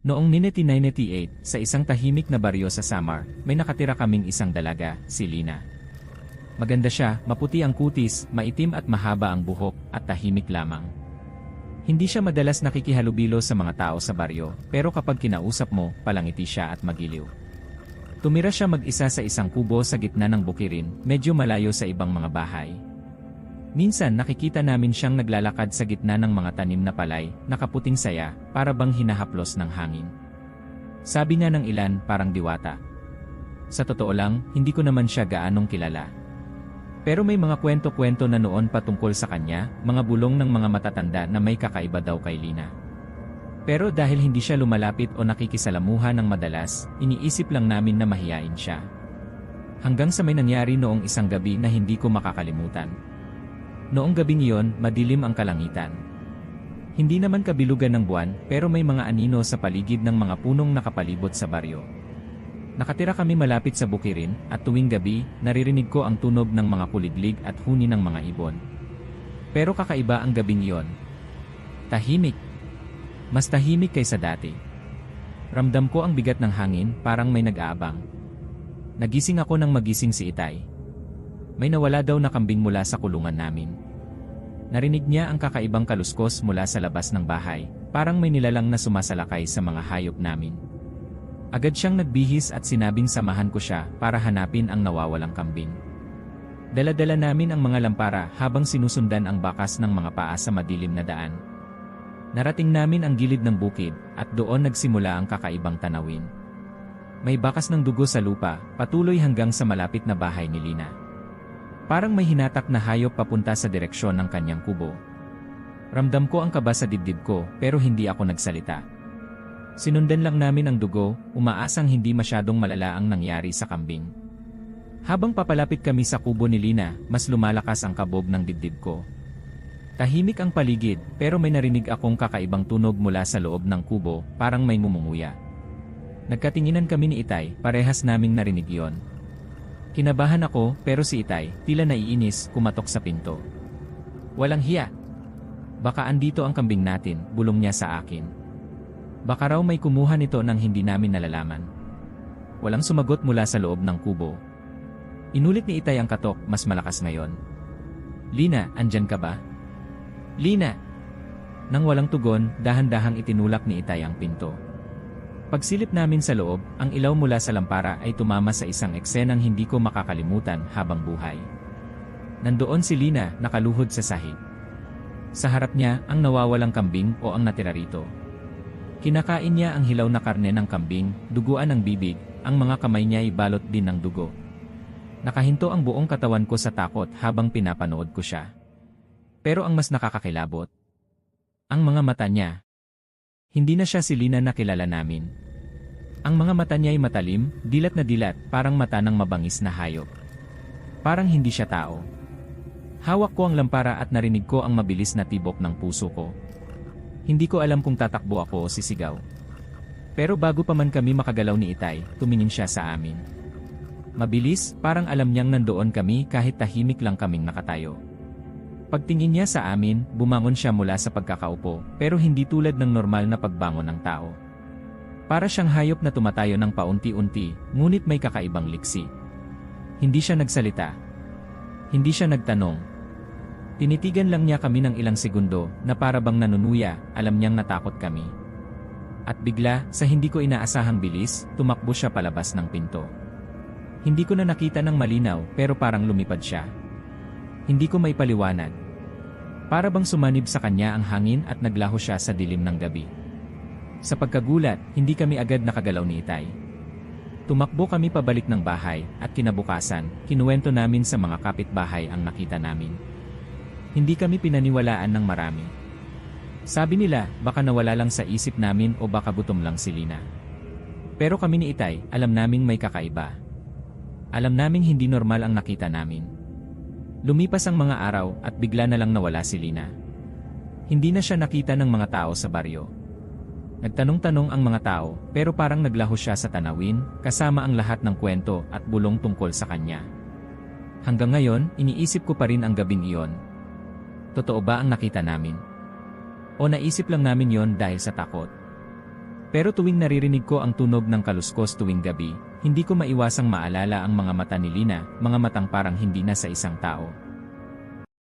Noong 1998, sa isang tahimik na baryo sa Samar, may nakatira kaming isang dalaga, si Lina. Maganda siya, maputi ang kutis, maitim at mahaba ang buhok, at tahimik lamang. Hindi siya madalas nakikihalubilo sa mga tao sa baryo, pero kapag kinausap mo, palangiti siya at magiliw. Tumira siya mag-isa sa isang kubo sa gitna ng bukirin, medyo malayo sa ibang mga bahay. Minsan nakikita namin siyang naglalakad sa gitna ng mga tanim na palay, nakaputing saya, para bang hinahaplos ng hangin. Sabi nga ng ilan, parang diwata. Sa totoo lang, hindi ko naman siya gaanong kilala. Pero may mga kwento-kwento na noon patungkol sa kanya, mga bulong ng mga matatanda na may kakaiba daw kay Lina. Pero dahil hindi siya lumalapit o nakikisalamuha ng madalas, iniisip lang namin na mahiyain siya. Hanggang sa may nangyari noong isang gabi na hindi ko makakalimutan. Noong gabing iyon, madilim ang kalangitan. Hindi naman kabilugan ng buwan, pero may mga anino sa paligid ng mga punong nakapalibot sa baryo. Nakatira kami malapit sa bukirin, at tuwing gabi, naririnig ko ang tunog ng mga kuliglig at huni ng mga ibon. Pero kakaiba ang gabing iyon. Tahimik. Mas tahimik kaysa dati. Ramdam ko ang bigat ng hangin, parang may nag-aabang. Nagising ako nang magising si Itay. May nawala daw na kambing mula sa kulungan namin. Narinig niya ang kakaibang kaluskos mula sa labas ng bahay, parang may nilalang na sumasalakay sa mga hayop namin. Agad siyang nagbihis at sinabing samahan ko siya para hanapin ang nawawalang kambing. Daladala namin ang mga lampara habang sinusundan ang bakas ng mga paa sa madilim na daan. Narating namin ang gilid ng bukid at doon nagsimula ang kakaibang tanawin. May bakas ng dugo sa lupa, patuloy hanggang sa malapit na bahay ni Lina. Parang may hinatak na hayop papunta sa direksyon ng kanyang kubo. Ramdam ko ang kaba sa dibdib ko pero hindi ako nagsalita. Sinundan lang namin ang dugo, umaasang hindi masyadong malala ang nangyari sa kambing. Habang papalapit kami sa kubo ni Lina, mas lumalakas ang kabog ng dibdib ko. Tahimik ang paligid, pero may narinig akong kakaibang tunog mula sa loob ng kubo, parang may mumunguya. Nagkatinginan kami ni Itay, parehas naming narinig yon. Kinabahan ako, pero si Itay, tila naiinis, kumatok sa pinto. Walang hiya. Baka andito ang kambing natin, bulong niya sa akin. Baka raw may kumuha nito nang hindi namin nalalaman. Walang sumagot mula sa loob ng kubo. Inulit ni Itay ang katok, mas malakas ngayon. Lina, andyan ka ba? Lina! Nang walang tugon, dahan-dahang itinulak ni Itay ang pinto. Pagsilip namin sa loob, ang ilaw mula sa lampara ay tumama sa isang eksenang hindi ko makakalimutan habang buhay. Nandoon si Lina, nakaluhod sa sahig. Sa harap niya, ang nawawalang kambing o ang natira rito. Kinakain niya ang hilaw na karne ng kambing, duguan ng bibig, ang mga kamay niya ay balot din ng dugo. Nakahinto ang buong katawan ko sa takot habang pinapanood ko siya. Pero ang mas nakakakilabot, ang mga mata niya, hindi na siya si Lina na kilala namin. Ang mga mata niya ay matalim, dilat na dilat, parang mata ng mabangis na hayop. Parang hindi siya tao. Hawak ko ang lampara at narinig ko ang mabilis na tibok ng puso ko. Hindi ko alam kung tatakbo ako o sisigaw. Pero bago pa man kami makagalaw ni Itay, tumingin siya sa amin. Mabilis, parang alam niyang nandoon kami kahit tahimik lang kaming nakatayo. Pagtingin niya sa amin, bumangon siya mula sa pagkakaupo, pero hindi tulad ng normal na pagbangon ng tao. Para siyang hayop na tumatayo ng paunti-unti, ngunit may kakaibang liksi. Hindi siya nagsalita. Hindi siya nagtanong. Tinitigan lang niya kami ng ilang segundo na para bang nanunuya, alam niyang natakot kami. At bigla, sa hindi ko inaasahang bilis, tumakbo siya palabas ng pinto. Hindi ko na nakita ng malinaw pero parang lumipad siya. Hindi ko may paliwanag. Para bang sumanib sa kanya ang hangin at naglaho siya sa dilim ng gabi. Sa pagkagulat, hindi kami agad nakagalaw ni Itay. Tumakbo kami pabalik ng bahay at kinabukasan, kinuwento namin sa mga kapitbahay ang nakita namin. Hindi kami pinaniwalaan ng marami. Sabi nila, baka nawala lang sa isip namin o baka gutom lang si Lina. Pero kami ni Itay, alam naming may kakaiba. Alam naming hindi normal ang nakita namin. Lumipas ang mga araw at bigla na lang nawala si Lina. Hindi na siya nakita ng mga tao sa baryo. Nagtanong-tanong ang mga tao pero parang naglaho siya sa tanawin kasama ang lahat ng kwento at bulong tungkol sa kanya. Hanggang ngayon, iniisip ko pa rin ang gabing iyon. Totoo ba ang nakita namin? O naisip lang namin yon dahil sa takot? Pero tuwing naririnig ko ang tunog ng kaluskos tuwing gabi, hindi ko maiwasang maalala ang mga mata ni Lina, mga matang parang hindi na sa isang tao.